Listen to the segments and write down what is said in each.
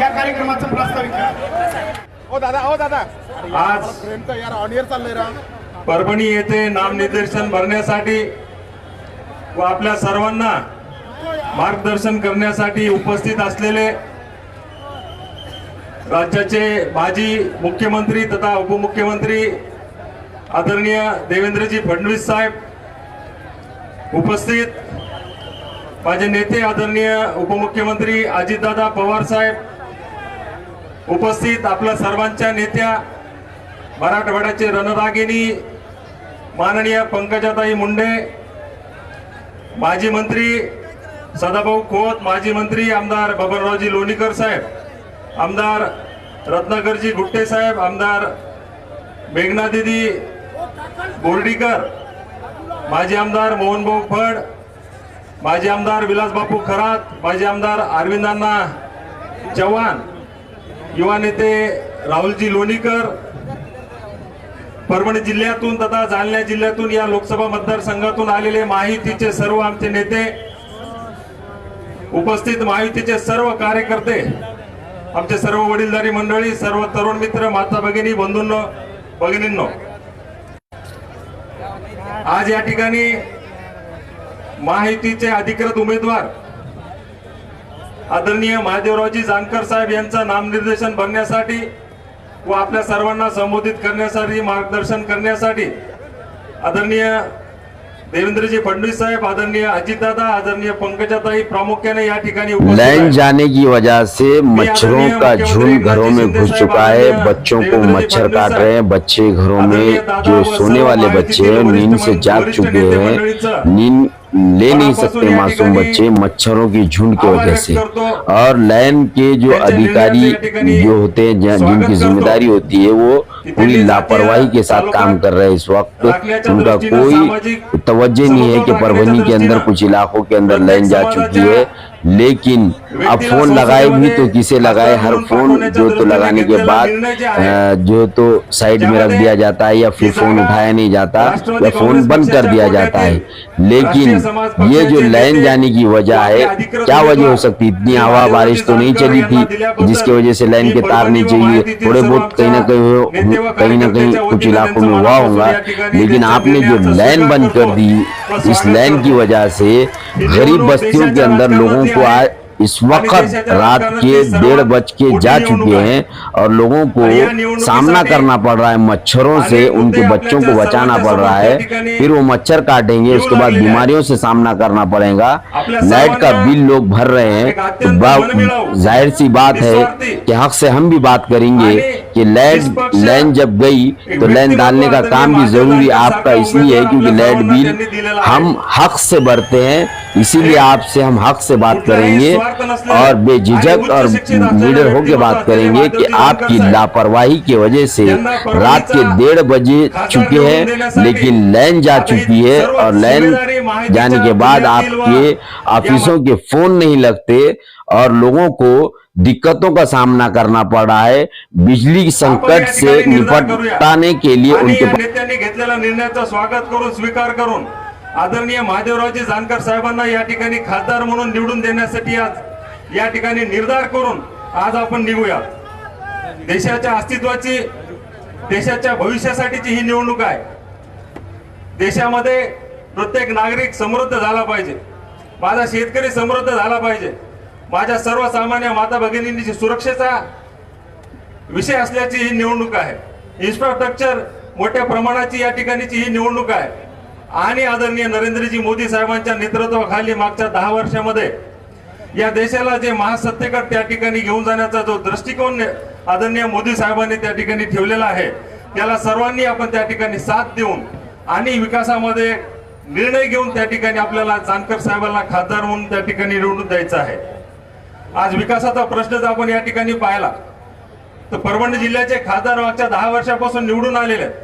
या कार्यक्रमाचं प्रास्ताविक करा. ओ दादा ओ दादा. आज यार ऑन इयर चाललंय राव परभणी येथे नामनिर्देशन भरण्यासाठी व आपल्या सर्वांना मार्गदर्शन करण्यासाठी उपस्थित असलेले राज्याचे माजी मुख्यमंत्री तथा उपमुख्यमंत्री आदरणीय देवेंद्रजी फडणवीस साहेब उपस्थित. माझे नेते आदरणीय उपमुख्यमंत्री अजितदादा पवार साहेब उपस्थित आपल्या सर्वांच्या नेत्या मराठवाड्याचे रणरागिणी माननीय पंकजाताई मुंडे माजी मंत्री सदाभाऊ खोत माजी मंत्री आमदार बबनरावजी लोणीकर साहेब आमदार रत्नाकरजी गुट्टे साहेब आमदार मेघनादिदी बोर्डीकर माजी आमदार मोहनभाऊ फड माजी आमदार विलासबापू खरात माजी आमदार अरविंदांना चव्हाण युवा नेते राहुलजी लोणीकर परभणी जिल्ह्यातून तथा जालना जिल्ह्यातून या लोकसभा मतदारसंघातून आलेले माहितीचे सर्व आमचे नेते उपस्थित माहितीचे सर्व कार्यकर्ते आमचे सर्व वडीलधारी मंडळी सर्व तरुण मित्र माता भगिनी बंधूंनो भगिनींनो. आज या ठिकाणी माहितीचे अधिकृत उमेदवार आदरणीय महादेवरावजी जानकर साहेब यांचं नामनिर्देशन भरण्यासाठी व आपल्या सर्वांना संबोधित करण्यासाठी मार्गदर्शन करण्यासाठी आदरणीय देवेंद्रजी फडणवीस साहेब आदरणीय अजितदादा आदरणीय पंकजाताई प्रामुख्याने या ठिकाणी लाइन आहेत. जाने की वजह से मच्छरों का झुंड घरों में घुस चुका है। बच्चों को मच्छर काट रहे हैं। बच्चे घरों में जो सोने वाले बच्चे हैं नींद से जाग चुके हैं। नींद ले नहीं सकते मासूम बच्चे मच्छरों की झुंड की वजह से। और लाइन के जो अधिकारी जो होते हैं जिनकी ज़िम्मेदारी होती है वो पूरी लापरवाही के साथ काम कर रहे हैं इस वक्त। उनका कोई तवज्जो नहीं है कि परभनी के अंदर कुछ इलाकों के अंदर लाइन जा चुकी है। लेकिन अब फ़ोन लगाए भी तो किसे लगाए? हर फ़ोन जो तो लगाने के बाद जो तो साइड में रख दिया जाता है या फिर फ़ोन उठाया नहीं जाता या फ़ोन बंद कर दिया जाता है। लेकिन ये जो लाइन जाने की वजह है क्या वजह हो सकती? इतनी हवा बारिश तो नहीं चली थी जिसकी वजह से लाइन के तार नहीं चाहिए थोड़े बहुत कहीं ना कहीं कहीं ना कहीं कुछ इलाकों में हुआ होगा। लेकिन आपने जो लाइन बंद कर दी इस लाइन की वजह से गरीब बस्तियों के अंदर लोगों को आज इस वक्त रात के डेढ़ बज के जा चुके हैं और लोगों को सामना करना पड़ रहा है, मच्छरों से उनके बच्चों को बचाना पड़ रहा है। फिर वो मच्छर काटेंगे, उसके बाद बीमारियों से सामना करना पड़ेगा। लाइट का बिल लोग भर रहे हैं। तो ज़ाहिर सी बात है कि हक से हम भी बात करेंगे। कि लाइट लाइन जब गई तो लाइन डालने का काम भी ज़रूरी आपका इसलिए है क्योंकि लैंड बिल हम हक से भरते हैं इसीलिए आपसे हम हक से बात करेंगे और बेझिझक और लीडर होकर बात करेंगे कि आपकी लापरवाही की वजह से रात के डेढ़ बजे चुके हैं लेकिन लाइन जा चुकी है और लाइन जाने के बाद आपके ऑफिसों के फ़ोन नहीं लगते और लोगों को दिक्कतों का सामना करना पड़ रहा है? बिजली संकट से निपटाने के लिए उनके नेत्यांनी घेतलेल्या निर्णयाचं स्वागत करून स्वीकार करून आदरणीय महादेवरावजी जानकर साहेबांना या ठिकाणी खासदार म्हणून निवडून देण्यासाठी आज या ठिकाणी निर्धार करून आज आपण निघूया. देशाच्या अस्तित्वाची देशाच्या भविष्यासाठीची ही निवडणूक आहे. देशामध्ये प्रत्येक नागरिक समृद्ध झाला पाहिजे. माझा शेतकरी समृद्ध झाला पाहिजे. माझ्या सर्वसामान्य माता भगिनींची सुरक्षेचा विषय असल्याची ही निवडणूक आहे. इन्फ्रास्ट्रक्चर मोठ्या प्रमाणाची या ठिकाणीची ही निवडणूक आहे. आणि आदरणीय नरेंद्रजी मोदी साहेबांच्या नेतृत्वाखाली मागच्या दहा वर्षामध्ये या देशाला जे महासत्तेकडे त्या ठिकाणी घेऊन जाण्याचा जो दृष्टिकोन आदरणीय मोदी साहेबांनी त्या ठिकाणी ठेवलेला आहे त्याला सर्वांनी आपण त्या ठिकाणी साथ देऊन आणि विकासामध्ये निर्णय घेऊन त्या ठिकाणी आपल्याला जानकर साहेबांना खासदार म्हणून त्या ठिकाणी निवडून द्यायचं आहे. आज विकासाचा प्रश्न जर आपण या ठिकाणी पाहिला तर परभणी जिल्ह्याचे खासदार मागच्या दहा वर्षापासून निवडून आलेले आहेत.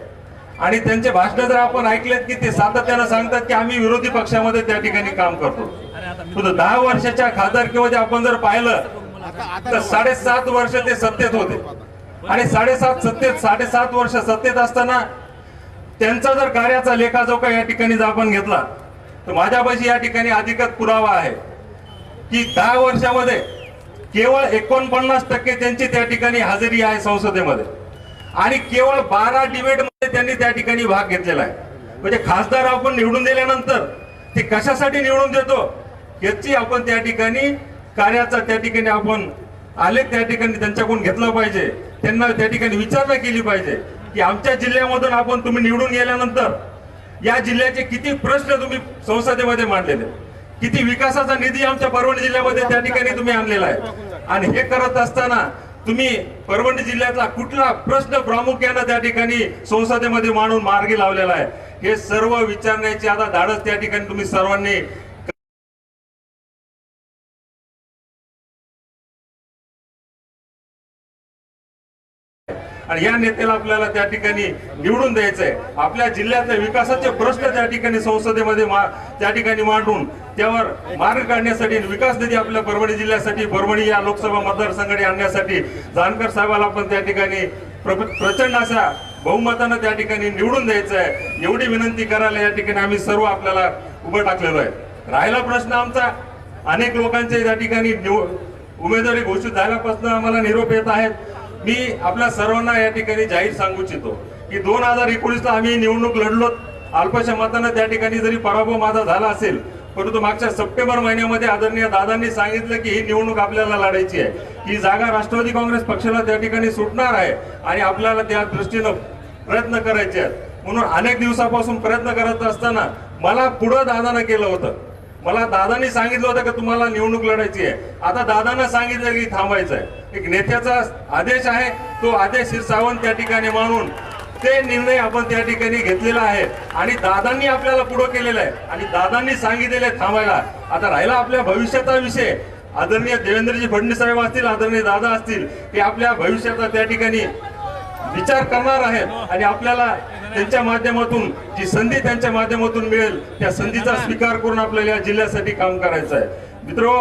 आणि त्यांचे भाषण जर आपण ऐकलेत की ते सातत्यानं सांगतात की आम्ही विरोधी पक्षामध्ये त्या ठिकाणी काम करतो. दहा वर्षाच्या खासदारकीमध्ये आपण जर पाहिलं तर साडेसात वर्ष ते सत्तेत होते. आणि साडेसात सत्तेत साडेसात वर्ष सत्तेत असताना त्यांचा जर कार्याचा लेखाजोखा या ठिकाणी जर आपण घेतला तर माझ्यापाशी या ठिकाणी अधिकच पुरावा आहे. की दहा वर्षामध्ये केवळ एकोणपन्नास टक्के त्यांची त्या ठिकाणी हजेरी आहे संसदेमध्ये. आणि केवळ बारा डिबेटमध्ये त्यांनी त्या ठिकाणी भाग घेतलेला आहे. म्हणजे खासदार आपण निवडून दिल्यानंतर ते कशासाठी निवडून देतो याची आपण त्या ठिकाणी कार्याचा त्या ठिकाणी आपण आले त्या ठिकाणी त्यांच्याकडून घेतलं पाहिजे. त्यांना त्या ठिकाणी विचारणा केली पाहिजे की आमच्या जिल्ह्यामधून आपण तुम्ही निवडून गेल्यानंतर या जिल्ह्याचे किती प्रश्न तुम्ही संसदेमध्ये मांडलेले किती विकासाचा निधी आमच्या परभणी जिल्ह्यामध्ये त्या ठिकाणी तुम्ही आणलेला आहे. आणि हे करत असताना तुम्ही परभणी जिल्ह्यातला कुठला प्रश्न प्रामुख्यानं त्या ठिकाणी संसदेमध्ये मांडून मार्गी लावलेला आहे. हे सर्व विचारण्याची आता धाडस त्या ठिकाणी तुम्ही सर्वांनी आणि या नेत्याला आपल्याला त्या ठिकाणी निवडून द्यायचंय. आपल्या जिल्ह्यातल्या विकासाचे प्रश्न त्या ठिकाणी संसदेमध्ये मा- त्या ठिकाणी मांडून त्यावर मार्ग काढण्यासाठी विकास निधी आपल्या परभणी जिल्ह्यासाठी परभणी या लोकसभा मतदारसंघाने आणण्यासाठी जानकर साहेबाला आपण त्या ठिकाणी प्रचंड अशा बहुमतानं त्या ठिकाणी निवडून द्यायचं आहे एवढी विनंती करायला या ठिकाणी आम्ही सर्व आपल्याला उभं टाकलेलो आहे. राहिला प्रश्न आमचा. अनेक लोकांचे त्या ठिकाणी निव- उमेदवारी घोषित झाल्यापासून आम्हाला निरोप येत आहेत. मी आपल्या सर्वांना या ठिकाणी जाहीर सांगू इच्छितो की दोन हजार एकोणीसला आम्ही निवडणूक लढलो. अल्पशा मतानं त्या ठिकाणी जरी पराभव माझा झाला असेल परंतु मागच्या सप्टेंबर महिन्यामध्ये आदरणीय दादांनी सांगितलं की ही निवडणूक आपल्याला लढायची आहे. ही जागा राष्ट्रवादी काँग्रेस पक्षाला त्या ठिकाणी सुटणार आहे आणि आपल्याला त्या दृष्टीनं प्रयत्न करायचे आहेत. म्हणून अनेक दिवसापासून प्रयत्न करत असताना मला पुढं दादानं केलं होतं. मला दादांनी सांगितलं होतं की तुम्हाला निवडणूक लढायची आहे. आता दादांना सांगितलं की थांबायचं आहे. एक नेत्याचा आदेश आहे तो आदेश सावंत त्या ठिकाणी मानून ते निर्णय आपण त्या ठिकाणी घेतलेला आहे. आणि दादांनी आपल्याला पुढं केलेलं आहे. आणि दादांनी सांगितलेलं आहे थांबायला. आता राहिला आपल्या भविष्याचा विषय. आदरणीय देवेंद्रजी फडणवीस साहेब असतील आदरणीय दादा असतील ते आपल्या भविष्याचा त्या ठिकाणी विचार करणार आहेत. आणि आपल्याला त्यांच्या माध्यमातून जी संधी त्यांच्या माध्यमातून मिळेल त्या संधीचा स्वीकार करून आपल्याला या जिल्ह्यासाठी काम करायचं आहे. मित्रो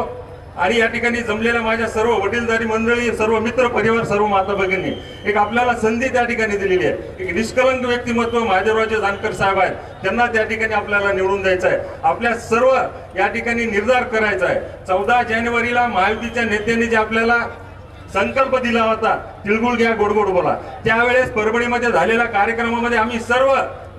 आणि या ठिकाणी जमलेल्या माझ्या सर्व वडीलधारी मंडळी सर्व मित्र परिवार सर्व माता भगिनी एक आपल्याला संधी त्या ठिकाणी दिलेली आहे. एक निष्कलंक व्यक्तिमत्व महादेवराजे जानकर साहेब आहेत. त्यांना त्या ठिकाणी आपल्याला निवडून द्यायचं आहे. आपल्या सर्व या ठिकाणी निर्धार करायचा आहे. चौदा जानेवारीला महायुतीच्या नेत्यांनी जे आपल्याला संकल्प दिला होता तिळगुळ घ्या गोडगोड बोला. त्यावेळेस परभणीमध्ये झालेल्या कार्यक्रमामध्ये आम्ही सर्व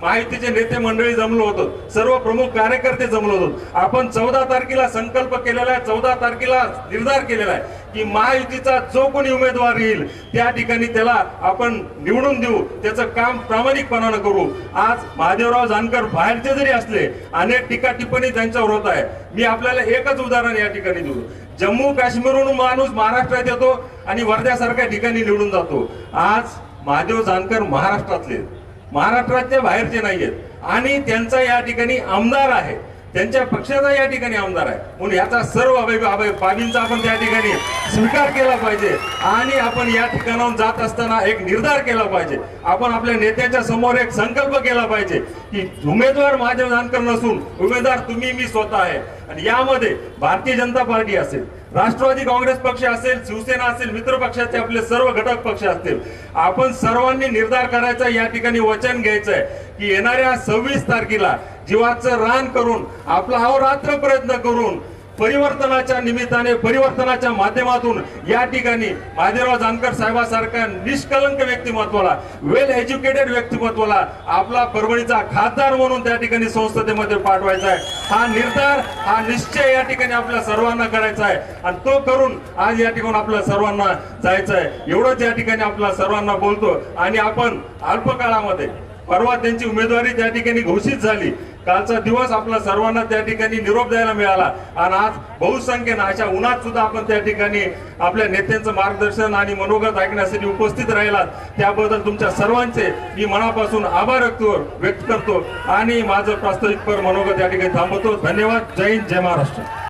माहितीचे नेते मंडळी जमलो होतो. सर्व प्रमुख कार्यकर्ते जमलो होतो. आपण चौदा तारखेला संकल्प केलेला आहे चौदा तारखेला निर्धार केलेला आहे की महायुतीचा जो कोणी उमेदवार येईल त्या ठिकाणी त्याला आपण निवडून देऊ. त्याचं काम प्रामाणिकपणानं करू. आज महादेवराव जानकर बाहेरचे जरी असले अनेक टीका टिप्पणी त्यांच्यावर होत आहे. मी आपल्याला एकच उदाहरण या ठिकाणी देऊ. जम्मू काश्मीरहून माणूस महाराष्ट्रात येतो आणि वर्ध्यासारख्या ठिकाणी निवडून जातो. आज महादेव जानकर महाराष्ट्रातले महाराष्ट्राच्या बाहेरचे नाहीयेत. आणि त्यांचा या ठिकाणी आमदार आहे. त्यांच्या पक्षाचा या ठिकाणी आमदार आहे. म्हणून याचा सर्व अभय- अभय- बाबींचा आपण त्या ठिकाणी स्वीकार केला पाहिजे. आणि आपण या ठिकाणाहून जात असताना एक निर्धार केला पाहिजे. आपण आपल्या नेत्याच्या समोर एक संकल्प केला पाहिजे की उमेदवार महादेव जानकर नसून उमेदवार तुम्ही मी स्वतः आहे. आणि यामध्ये भारतीय जनता पार्टी असेल राष्ट्रवादी काँग्रेस पक्ष असेल शिवसेना असेल मित्र पक्षाचे आपले सर्व घटक पक्ष असतील. आपण सर्वांनी निर्धार करायचा या ठिकाणी वचन घ्यायचं आहे की येणाऱ्या सव्वीस तारखेला जीवाचं रान करून आपला अहोरात्र प्रयत्न करून परिवर्तनाच्या निमित्ताने परिवर्तनाच्या माध्यमातून या ठिकाणी महादेवराव जानकर साहेबासारख्या निष्कलंक व्यक्तिमत्वाला वेल एज्युकेटेड व्यक्तिमत्वाला आपला परभणीचा खासदार म्हणून त्या ठिकाणी संसदेमध्ये पाठवायचा आहे. हा निर्धार हा निश्चय या ठिकाणी आपल्या सर्वांना करायचा आहे. आणि तो करून आज या ठिकाणी आपल्या सर्वांना जायचं आहे. एवढंच या ठिकाणी आपल्या सर्वांना बोलतो. आणि आपण अल्पकाळामध्ये परवा त्यांची उमेदवारी त्या ठिकाणी घोषित झाली. कालचा दिवस आपला सर्वांना त्या ठिकाणी निरोप द्यायला मिळाला. आणि आज बहुसंख्येनं अशा उन्हात सुद्धा आपण त्या ठिकाणी आपल्या नेत्यांचं मार्गदर्शन आणि मनोगत ऐकण्यासाठी उपस्थित राहिलात. त्याबद्दल तुमच्या सर्वांचे मी मनापासून आभार व्यक्त व्यक्त करतो. आणि माझं प्रास्ताविक पर मनोगत या ठिकाणी थांबवतो. धन्यवाद. जय हिंद जय महाराष्ट्र.